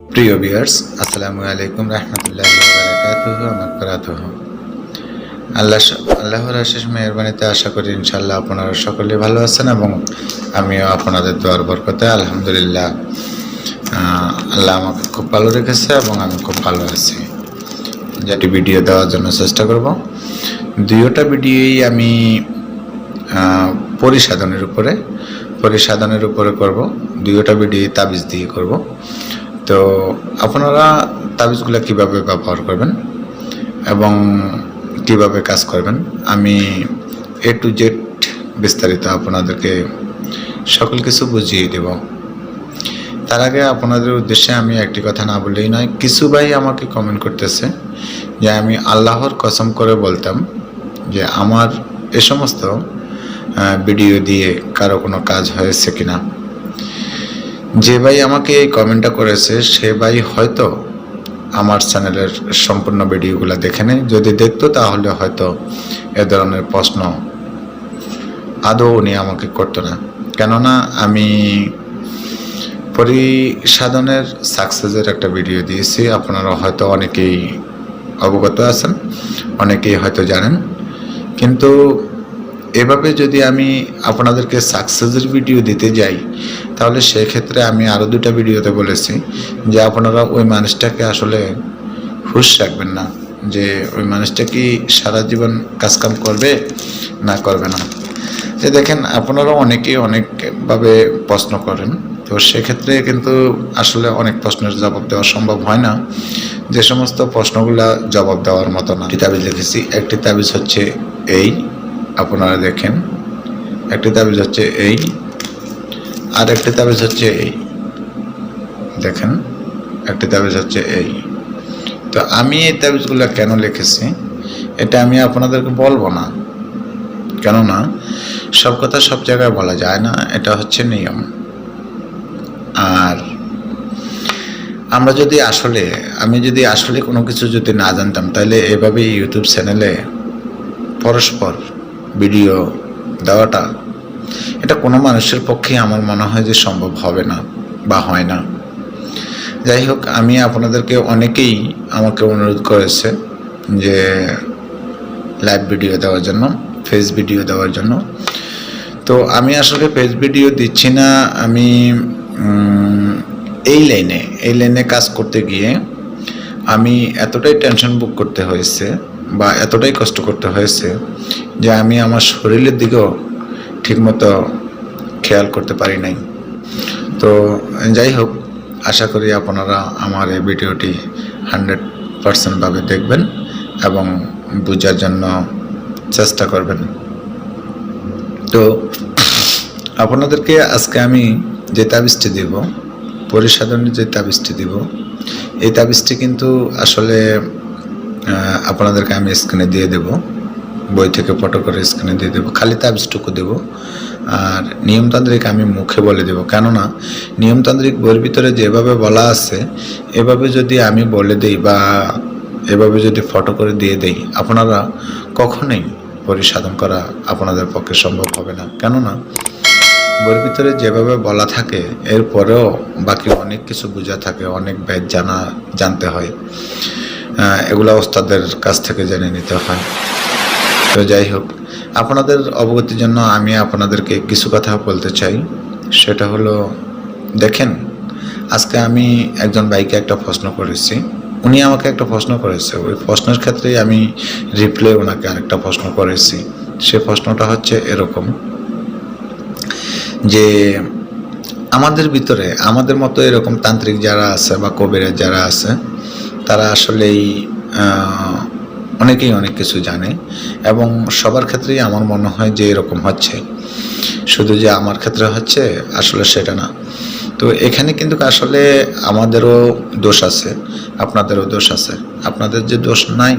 প্রিয় বিয়ার্স আসসালামু আলাইকুম রহমতুল্লাহ বারাকাতুহু আল্লাহ আল্লাহর আশিস মেহরবানিতে আশা করি ইনশাল্লাহ আপনারা সকলে ভালো আছেন এবং আমিও আপনাদের দোয়ার বরকতে আলহামদুলিল্লাহ। আল্লাহ আমাকে খুব ভালো রেখেছে এবং আমি খুব ভালো আছি। যেটি ভিডিও দেওয়ার জন্য চেষ্টা করব। দুইটা ভিডিওই আমি পরিসাধনের উপরে পরিসাধনের উপরে করব। দুইটা ভিডিও তাবিজ দিয়ে করব। তো আপনারা তাবিজগুলো কীভাবে ব্যবহার করবেন এবং কীভাবে কাজ করবেন? আমি এ টু জেড বিস্তারিত আপনাদেরকে সকল কিছু বুঝিয়ে দেব। তার আগে আপনাদের উদ্দেশ্যে আমি একটি কথা না বললেই নয়, কিছু ভাই আমাকে কমেন্ট করতেছে যে আমি আল্লাহর কসম করে বলতাম যে আমার এ সমস্ত ভিডিও দিয়ে কারও কোনো কাজ হয়েছে কিনা। যে ভাই আমাকে এই কমেন্টটা করেছে, সে ভাই হয়তো আমার চ্যানেলের সম্পূর্ণ ভিডিওগুলো দেখে নেয়। যদি দেখতো তাহলে হয়তো এ ধরনের প্রশ্ন আদৌ উনি আমাকে করতো না। কেননা আমি পরিসাধনের সাকসেসের একটা ভিডিও দিয়েছি। আপনারা হয়তো অনেকেই অবগত আছেন, অনেকেই হয়তো জানেন। কিন্তু এভাবে যদি আমি আপনাদেরকে সাকসেসের ভিডিও দিতে যাই, তাহলে সেক্ষেত্রে আমি আরও দুটা ভিডিওতে বলেছি যে আপনারা ওই মানুষটাকে আসলে হুশ রাখবেন না, যে ওই মানুষটা কি সারা জীবন কাজকাম করবে না করবে না। যে দেখেন, আপনারা অনেকেই অনেকভাবে প্রশ্ন করেন, তো সেক্ষেত্রে কিন্তু আসলে অনেক প্রশ্নের জবাব দেওয়া সম্ভব হয় না। যে সমস্ত প্রশ্নগুলা জবাব দেওয়ার মতো না। তাবিজ লিখেছি, একটি তাবিজ হচ্ছে এই। আপনারা দেখেন। একটি তাবিজ হচ্ছে এই, আর একটি তাবিজ হচ্ছে এই। দেখেন, একটি তাবিজ হচ্ছে এই। তো আমি এই তাবিজগুলো কেন লিখেছি? এটা আমি আপনাদেরকে বলব না। কেননা, সব কথা সব জায়গায় বলা যায় না, এটা হচ্ছে নিয়ম। আর আমরা যদি আসলে, আমি যদি আসলে কোনো কিছু যদি না জানতাম, তাহলে এভাবে ইউটিউব চ্যানেলে পরস্পর ভিডিও দেওয়াটা, এটা কোনো মানুষের পক্ষে আমার মনে হয় যে সম্ভব হবে না বা হয় না। যাই হোক, আমি আপনাদেরকে অনেকেই আমাকে অনুরোধ করেছে যে লাইভ ভিডিও দেওয়ার জন্য ফেস ভিডিও দেওয়ার জন্য। তো আমি আসলে ফেস ভিডিও দিচ্ছি না, আমি এই লাইনে এই লাইনে কাজ করতে গিয়ে আমি এতটাই টেনশন বুক করতে হয়েছে বা এতটাই কষ্ট করতে হয়েছে যে আমি আমার শরীরের দিকেও ঠিকমতো খেয়াল করতে পারি নাই। তো যাই হোক, আশা করি আপনারা আমার এই ভিডিওটি হান্ড্রেড পারসেন্টভাবে দেখবেন এবং বোঝার জন্য চেষ্টা করবেন। তো আপনাদেরকে আজকে আমি যে তাবিজটি দেব পরিসাধনের যে তাবিজটি দিব, এই তাবিজটি কিন্তু আসলে আপনাদেরকে আমি স্ক্রিনে দিয়ে দেব। বই থেকে ফটো করে স্ক্রিনে দিয়ে দেবো। খালি তাবিজটুকু দেব। আর নিয়মতান্ত্রিক আমি মুখে বলে দেব। কেননা, নিয়মতান্ত্রিক বইয়ের ভিতরে যেভাবে বলা আছে, এভাবে যদি আমি বলে দিই বা এভাবে যদি ফটো করে দিয়ে দেই, আপনারা কখনোই পরিসাধন করা আপনাদের পক্ষে সম্ভব হবে না। কেননা, বইয়ের ভিতরে যেভাবে বলা থাকে, এরপরেও বাকি অনেক কিছু বোঝা থাকে, অনেক ব্যাচ জানা, জানতে হয়। এগুলা ওস্তাদের কাছ থেকে জেনে নিতে হয়। তো যাই হোক, আপনাদের অবগতির জন্য আমি আপনাদেরকে কিছু কথা বলতে চাই। সেটা হলো, দেখেন, আজকে আমি একজন বাইকে একটা প্রশ্ন করেছি। উনি আমাকে একটা প্রশ্ন করেছে। ওই প্রশ্নের ক্ষেত্রেই আমি রিপ্লাই ওনাকে আরেকটা প্রশ্ন করেছি। সে প্রশ্নটা হচ্ছে এরকম যে, আমাদের ভিতরে, আমাদের মতো এরকম তান্ত্রিক যারা আছে বা কবিরের যারা আছে তারা আসলেই অনেকেই অনেক কিছু জানে এবং সবার ক্ষেত্রেই আমার মনে হয় যে এরকম হচ্ছে। শুধু যে আমার ক্ষেত্রে হচ্ছে, আসলে সেটা না। তো এখানে কিন্তু আসলে আমাদেরও দোষ আছে, আপনাদেরও দোষ আছে। আপনাদের যে দোষ নাই,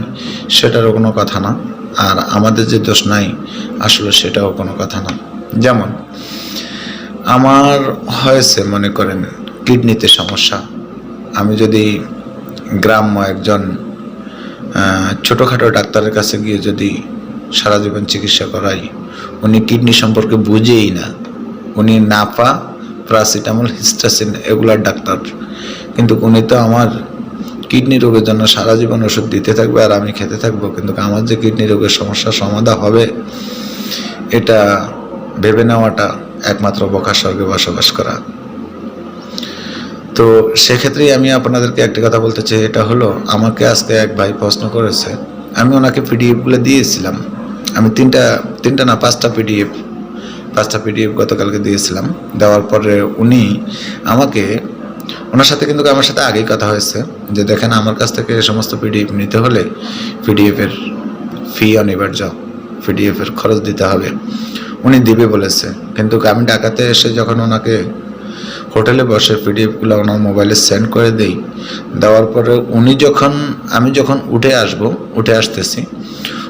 সেটারও কোনো কথা না। আর আমাদের যে দোষ নাই, আসলে সেটাও কোনো কথা না। যেমন, আমার হয়েছে, মনে করেন, কিডনিতে সমস্যা। আমি যদি গ্রাম্য একজন ছোটোখাটো ডাক্তারের কাছে গিয়ে যদি সারা জীবন চিকিৎসা করাই, উনি কিডনি সম্পর্কে বুঝেই না। উনি নাপা প্যারাসিটামল হিস্টাসিন এগুলার ডাক্তার। কিন্তু উনি তো আমার কিডনি রোগের জন্য সারা জীবন ওষুধ দিতে থাকবে আর আমি খেতে থাকব। কিন্তু আমার যে কিডনি রোগের সমস্যার সমাধা হবে, এটা ভেবে নেওয়াটা একমাত্র বকার স্বর্গে বসবাস করা। তো সেক্ষেত্রেই আমি আপনাদেরকে একটি কথা বলতে চাই, এটা হলো আমাকে আজকে এক ভাই প্রশ্ন করেছে। আমি ওনাকে পিডিএফগুলো দিয়েছিলাম। আমি তিনটা তিনটা না, পাঁচটা পিডিএফ পাঁচটা পিডিএফ গতকালকে দিয়েছিলাম। দেওয়ার পরে উনি আমাকে, ওনার সাথে কিন্তু আমার সাথে আগেই কথা হয়েছে যে দেখেন আমার কাছ থেকে সমস্ত পিডিএফ নিতে হলে পিডিএফের ফি অনিবার্য পিডিএফের খরচ দিতে হবে। উনি দিবে বলেছে। কিন্তু আমি ঢাকাতে এসে যখন ওনাকে হোটেলে বসে পিডিএফগুলো ওনার মোবাইলে সেন্ড করে দেই। দেওয়ার পরে উনি যখন, আমি যখন উঠে আসব, উঠে আসতেছি,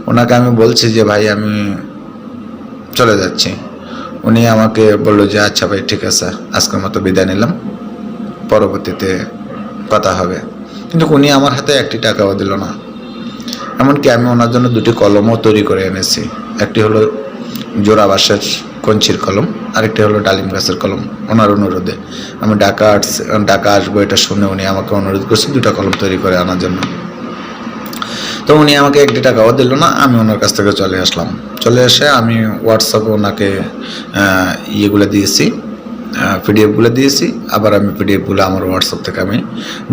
ওনাকে আমি বলছি যে, ভাই, আমি চলে যাচ্ছি। উনি আমাকে বলল যে আচ্ছা ভাই, ঠিক আছে, আজকের মতো বিদায় নিলাম, পরবর্তীতে কথা হবে। কিন্তু উনি আমার হাতে একটি টাকাও দিল না। এমনকি আমি ওনার জন্য দুটি কলমও তৈরি করে এনেছি। একটি হলো জোড়াবাসের কঞ্চির কলম, আরেকটি হলো ডালিম গাছের কলম, ওনার অনুরোধে। আমি ঢাকা আর্টস, ঢাকা আসব এটা শুনে উনি আমাকে অনুরোধ করছে দুটা কলম তৈরি করে আনার জন্য। তো উনি আমাকে একটি টাকাও দিল না, আমি ওনার কাছ থেকে চলে আসলাম। চলে এসে আমি হোয়াটসঅ্যাপে ওনাকে ইয়েগুলো দিয়েছি পিডিএফগুলো দিয়েছি, আবার আমি পিডিএফগুলো আমার হোয়াটসঅ্যাপ থেকে আমি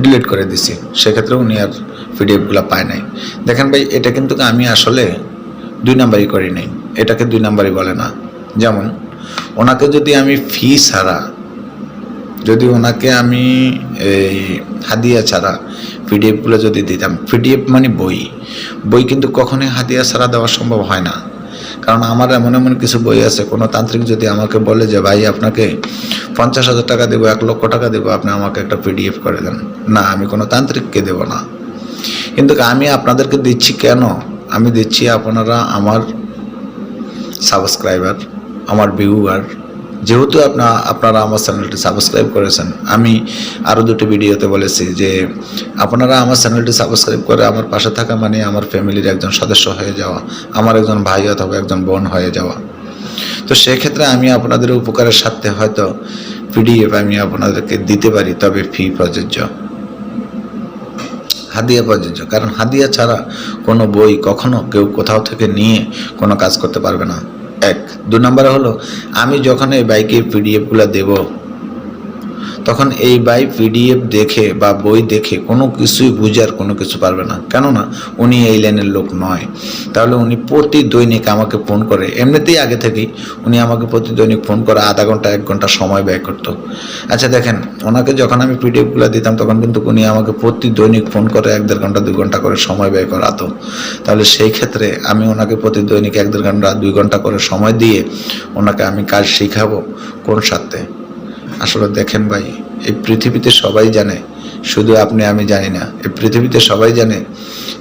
ডিলিট করে দিয়েছি। সেক্ষেত্রে উনি আর পিডিএফগুলো পায় নাই। দেখেন ভাই, এটা কিন্তু আমি আসলে দুই নাম্বারই করি নাই। এটাকে দুই নাম্বারই বলে না। যেমন, ওনাকে যদি আমি ফি ছাড়া, যদি ওনাকে আমি এই হাদিয়া ছাড়া পিডিএফগুলো যদি দিতাম পিডিএফ মানে বই। বই কিন্তু কখনোই হাদিয়া ছাড়া দেওয়া সম্ভব হয় না। কারণ আমার এমন এমন কিছু বই আছে, কোনো তান্ত্রিক যদি আমাকে বলে যে, ভাই, আপনাকে পঞ্চাশ হাজার টাকা দেবো, এক লক্ষ টাকা দেবো, আপনি আমাকে একটা পিডিএফ করে দেন। না, আমি কোনো তান্ত্রিককে দেবো না। কিন্তু আমি আপনাদেরকে দিচ্ছি কেন? আমি দিচ্ছি আপনারা আমার সাবস্ক্রাইবার। আমার ভিউয়ার। যেহেতু আপনার আপনারা আমার চ্যানেলটি সাবস্ক্রাইব করেছেন, আমি আরও দুটি ভিডিওতে বলেছি যে আপনারা আমার চ্যানেলটি সাবস্ক্রাইব করে আমার পাশে থাকা মানে আমার ফ্যামিলির একজন সদস্য হয়ে যাওয়া, আমার একজন ভাই অথবা একজন বোন হয়ে যাওয়া। তো সেক্ষেত্রে আমি আপনাদের উপকারের স্বার্থে হয়তো পিডিএফ আমি আপনাদেরকে দিতে পারি, তবে ফি প্রযোজ্য। হাদিয়া প্রযোজ্য, কারণ হাদিয়া ছাড়া কোনো বই কখনো কেউ কোথাও থেকে নিয়ে কোনো কাজ করতে পারবে না। এক। দু নম্বরে হলো আমি যখন এই বাইকের পিডিএফগুলো দেব তখন এই বাই পিডিএফ দেখে বা বই দেখে কোনো কিছুই বুঝার কোনো কিছু পারবে না। কেননা উনি এই লাইনের লোক নয়। তাহলে উনি প্রতি দৈনিক আমাকে ফোন করে। এমনিতেই আগে থেকেই উনি আমাকে প্রতি দৈনিক ফোন করে, আধা ঘণ্টা, এক ঘণ্টা সময় ব্যয় করতো। আচ্ছা দেখেন, ওনাকে যখন আমি পিডিএফগুলো দিতাম, তখন কিন্তু উনি আমাকে প্রতি দৈনিক ফোন করে, এক দেড় ঘণ্টা, দুই ঘণ্টা করে সময় ব্যয় করাতো। তাহলে সেই ক্ষেত্রে আমি ওনাকে প্রতি দৈনিক এক দেড় ঘণ্টা, দুই ঘণ্টা করে সময় দিয়ে ওনাকে আমি কাজ শিখাবো কোন স্বার্থে? আসলে দেখেন ভাই, এই পৃথিবীতে সবাই জানে, শুধু আপনি, আমি জানি না, এই পৃথিবীতে সবাই জানে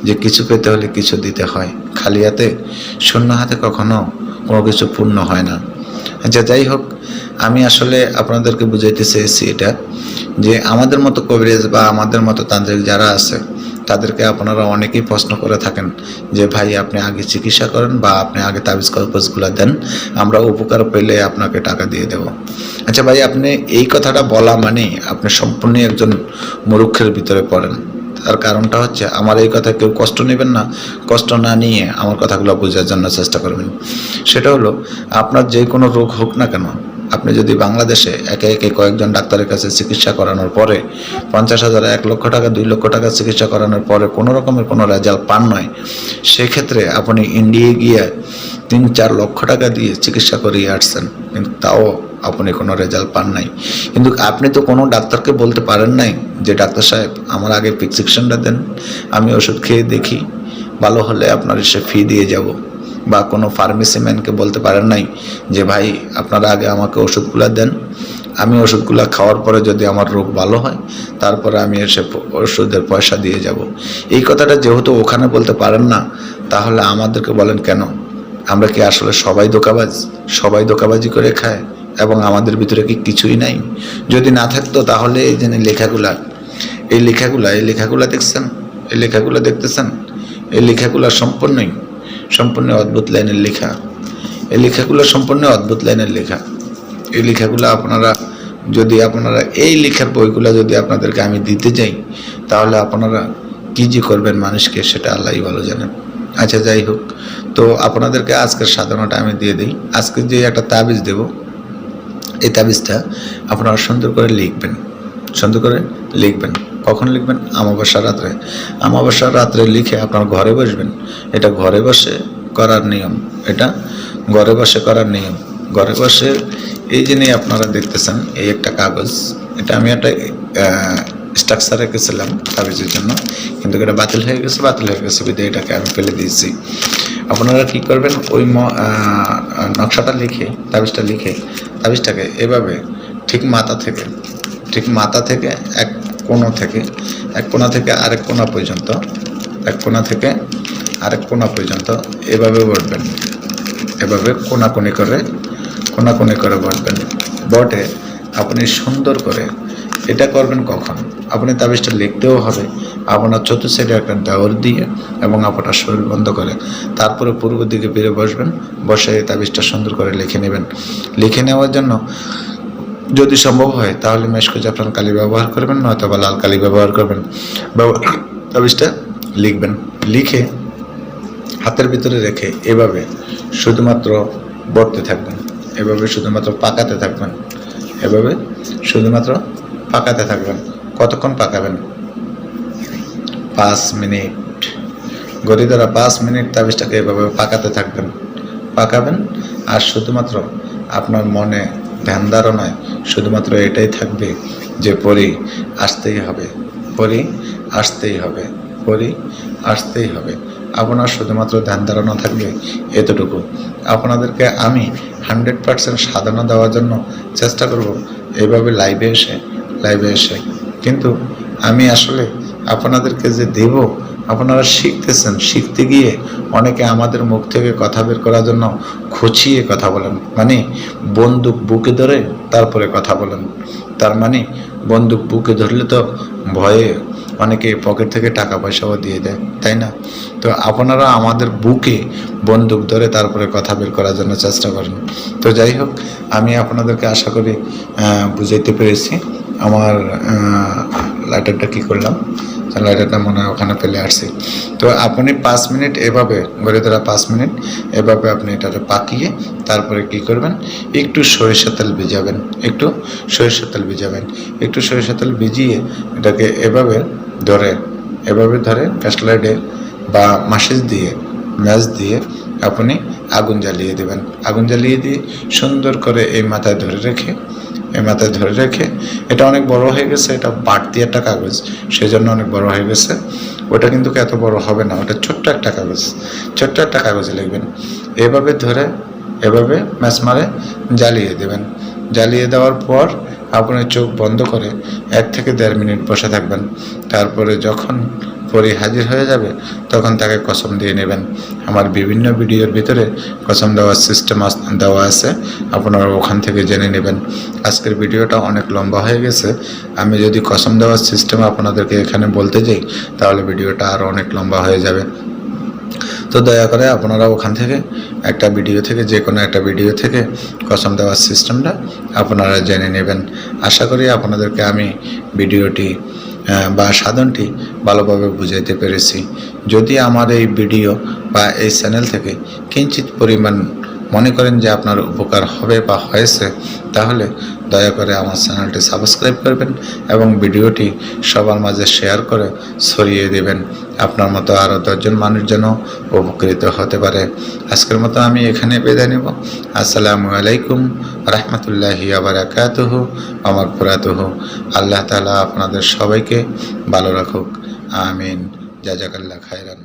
যে কিছু পেতে হলে কিছু দিতে হয়। খালি হাতে, শূন্য হাতে কখনো কোনো কিছু পূর্ণ হয় না। আচ্ছা যাই হোক, আমি আসলে আপনাদেরকে বুঝাইতে চেয়েছি এটা, যে আমাদের মতো কবিরাজ বা আমাদের মতো তান্ত্রিক যারা আছে তাদেরকে আপনারা অনেকেই প্রশ্ন করে থাকেন যে, ভাই, আপনি আগে চিকিৎসা করেন বা আপনি আগে তাবিজ কবজগুলো দেন, আমরা উপকার পেলে আপনাকে টাকা দিয়ে দেব। আচ্ছা ভাই, আপনি এই কথাটা বলা মানে আপনি সম্পূর্ণ একজন মূর্খের ভিতরে পড়েন। তার কারণটা হচ্ছে, আমার এই কথা কেউ কষ্ট নেবেন না। কষ্ট না নিয়ে আমার কথাগুলো বোঝার জন্য চেষ্টা করবেন। সেটা হলো, আপনার যে কোনো রোগ হোক না কেন আপনি যদি বাংলাদেশে একে একে কয়েকজন ডাক্তারের কাছে চিকিৎসা করানোর পরে পঞ্চাশ হাজার, এক লক্ষ টাকা, দুই লক্ষ টাকা চিকিৎসা করানোর পরে কোনো রকমের কোনো রেজাল্ট পান নয় সেক্ষেত্রে আপনি ইন্ডিয়ায় গিয়ে তিন, চার লক্ষ টাকা দিয়ে চিকিৎসা করিয়ে আসছেন। কিন্তু তাও আপনি কোনো রেজাল্ট পান নাই। কিন্তু আপনি তো কোনো ডাক্তারকে বলতে পারেন নাই যে, ডাক্তার সাহেব, আমার আগে প্রেসক্রিপশনটা দেন, আমি ওষুধ খেয়ে দেখি, ভালো হলে আপনার এসে ফি দিয়ে যাব। বা কোনো ফার্মেসি ম্যানকে বলতে পারেন নাই যে, ভাই, আপনারা আগে আমাকে ওষুধগুলো দেন। আমি ওষুধগুলো খাওয়ার পরে যদি আমার রোগ ভালো হয়, তারপরে আমি এসে ওষুধের পয়সা দিয়ে যাব। এই কথাটা যেহেতু ওখানে বলতে পারেন না, তাহলে আমাদেরকে বলেন কেন? আমরা কি আসলে সবাই দোকাবাজ সবাই দোকাবাজি করে খায়? এবং আমাদের ভিতরে কি কিছুই নাই? যদি না থাকতো তাহলে এই যে লেখাগুলা, এই লেখাগুলা এই লেখাগুলা দেখছেন? এই লেখাগুলা দেখতেছেন? এই লেখাগুলা সম্পূর্ণই সম্পূর্ণ অদ্ভুত লাইনের লেখা। এই লেখাগুলো সম্পূর্ণ অদ্ভুত লাইনের লেখা। এই লেখাগুলো আপনারা যদি আপনারা এই লেখার বইগুলো যদি আপনাদেরকে আমি দিতে যাই, তাহলে আপনারা কী যে করবেন মানুষকে সেটা আল্লাহই ভালো জানেন। আচ্ছা যাই হোক। তো আপনাদেরকে আজকের সাধনাটা আমি দিয়ে দিই। আজকে যে একটা তাবিজ দেব, এই তাবিজটা আপনারা সুন্দর করে লিখবেন। সুন্দর করে লিখবেন। কখন লিখবেন? অমাবস্যা রাত্রে। অমাবস্যা রাত্রে লিখে আপনার ঘরে বসবেন। এটা ঘরে বসে করার নিয়ম। এটা ঘরে বসে করার নিয়ম। ঘরে বসে এই যে নিয়ে আপনারা দেখতেছেন, এই একটা কাগজ। এটা আমি একটা স্ট্রাকচার রেখেছিলাম কাগজের জন্য। কিন্তু এটা বাতিল হয়ে গেছে, বাতিল হয়ে গেছে বিধে এটাকে আমি ফেলে দিয়েছি। আপনারা কি করবেন? ওই নকশাটা লিখে, তাবিজটা লিখে, তাবিজটাকে এভাবে ঠিক মাথা থেকে, ঠিক মাথা থেকে এক কোণা থেকে, এক কোণা থেকে আরেক কোণা পর্যন্ত, এক কোণা থেকে আরেক কোণা পর্যন্ত এভাবে বসবেন। এভাবে কোনাকুনি করে কোনাকুনি করে বসবেন। বটে, আপনি সুন্দর করে, এটা করবেন কখন? আপনি তাবিজটা লিখতেও হবে, আপনার চতুর্থ সাইডে একটা দেওয়ার দিয়ে এবং আপনার শরীর বন্ধ করে। তারপরে পূর্ব দিকে বেড়ে বসবেন, বসে তাবিজটা সুন্দর করে লিখে নেবেন। লিখে নেওয়ার জন্য যদি সম্ভব হয়, তাহলে মেশকো জাফরান কালি ব্যবহার করবেন নয়তো বা লাল কালি ব্যবহার করবেন। তাবিজটা লিখবেন। লিখে হাতের ভিতরে রেখে এভাবে শুধুমাত্র বর্তে থাকবেন, এভাবে শুধুমাত্র পাকাতে থাকবেন, এভাবে শুধুমাত্র পাকাতে থাকবেন। কতক্ষণ পাকাবেন? পাঁচ মিনিট। গড়ি দ্বারা পাঁচ মিনিট তাবিজটাকে এভাবে পাকাতে থাকবেন। পাকাবেন আর শুধুমাত্র আপনার মনে ধ্যান ধারণায় শুধুমাত্র এটাই থাকবে যে পরি আসতেই হবে, পরি আসতেই হবে, পরি আসতেই হবে। আপনার শুধুমাত্র ধ্যান ধারণা থাকবে এতটুকু। আপনাদেরকে আমি হান্ড্রেড পার্সেন্ট সাধনা দেওয়ার জন্য চেষ্টা করব এইভাবে লাইভে এসে লাইভে এসে। কিন্তু আমি আসলে আপনাদেরকে যে দেব, আপনারা শিখতেছেন, শিখতে গিয়ে অনেকে আমাদের মুখ থেকে কথা বের করার জন্য খুঁচিয়ে কথা বলেন। মানে বন্দুক বুকে ধরে তারপরে কথা বলেন। তার মানে বন্দুক বুকে ধরলে তো ভয়ে অনেকে পকেট থেকে টাকা পয়সাও দিয়ে দেয়, তাই না? তো আপনারা আমাদের বুকে বন্দুক ধরে তারপরে কথা বের করার জন্য চেষ্টা করেন। তো যাই হোক, আমি আপনাদেরকে আশা করি বুঝাইতে পেরেছি। আমার লাইটারটা কি করলাম? লাইটারটা মনে হয় ওখানে ফেলে আসছি। তো আপনি পাঁচ মিনিট এভাবে গড়ে ধরা পাঁচ মিনিট, এভাবে আপনি এটাকে পাকিয়ে তারপরে কি করবেন? একটু সরিষা তেল ভিজাবেন, একটু সরিষা তেল ভিজাবেন। একটু সরিষা তেল ভিজিয়ে এটাকে এভাবে ধরে এভাবে ধরে ফ্যাসলাইডে বা মাসেজ দিয়ে ম্যাচ দিয়ে আপনি আগুন জ্বালিয়ে দেবেন। আগুন জ্বালিয়ে দিয়ে সুন্দর করে এই মাথায় ধরে রেখে এই মাথায় ধরে রেখে, এটা অনেক বড় হয়ে গেছে, এটা বাড়তি একটা কাগজ সেই জন্য অনেক বড় হয়ে গেছে। ওটা কিন্তু এত বড় হবে না, ওটা ছোট্ট একটা কাগজ, ছোট্ট একটা কাগজ লিখবেন। এভাবে ধরে, এভাবে ম্যাচ মারে, জ্বালিয়ে দেবেন। জ্বালিয়ে দেওয়ার পর আপনার চোখ বন্ধ করে এক থেকে দেড় মিনিট বসে থাকবেন। তারপরে যখন পরি হাজির হয়ে যাবে, তখন তাকে কসম দিয়ে নেবেন। আমার বিভিন্ন ভিডিওর ভিতরে কসম দেওয়ার সিস্টেম দেওয়া আছে, আপনারা ওখান থেকে জেনে নেবেন। আজকের ভিডিওটা অনেক লম্বা হয়ে গেছে। আমি যদি কসম দেওয়ার সিস্টেম আপনাদেরকে এখানে বলতে যাই, তাহলে ভিডিওটা আরও অনেক লম্বা হয়ে যাবে। তো দয়া করে আপনারা ওখান থেকে একটা ভিডিও থেকে, যে কোনো একটা ভিডিও থেকে কসম দেওয়ার সিস্টেমটা আপনারা জেনে নেবেন। আশা করি আপনাদেরকে আমি ভিডিওটি বা সাধনটি ভালোভাবে বুঝাইতে পেরেছি। যদি আমার এই ভিডিও বা এই চ্যানেল থেকে কিঞ্চিত পরিমাণ মনে করেন যে আপনার উপকার হবে বা হয়েছে, তাহলে দয়া করে আমার চ্যানেলটি সাবস্ক্রাইব করবেন এবং ভিডিওটি সবার মাঝে শেয়ার করে ছড়িয়ে দেবেন। আপনার মতো আরও দশজন মানুষ যেন উপকৃত হতে পারে। আজকের মতো আমি এখানে বিদায় নেব। আসসালামু আলাইকুম রহমতুল্লাহি আবরাকাতুহ আমার পুরাতুহ। আল্লাহ তালা আপনাদের সবাইকে ভালো রাখুক। আমিন। জাজাকাল্লাহ খায়রান।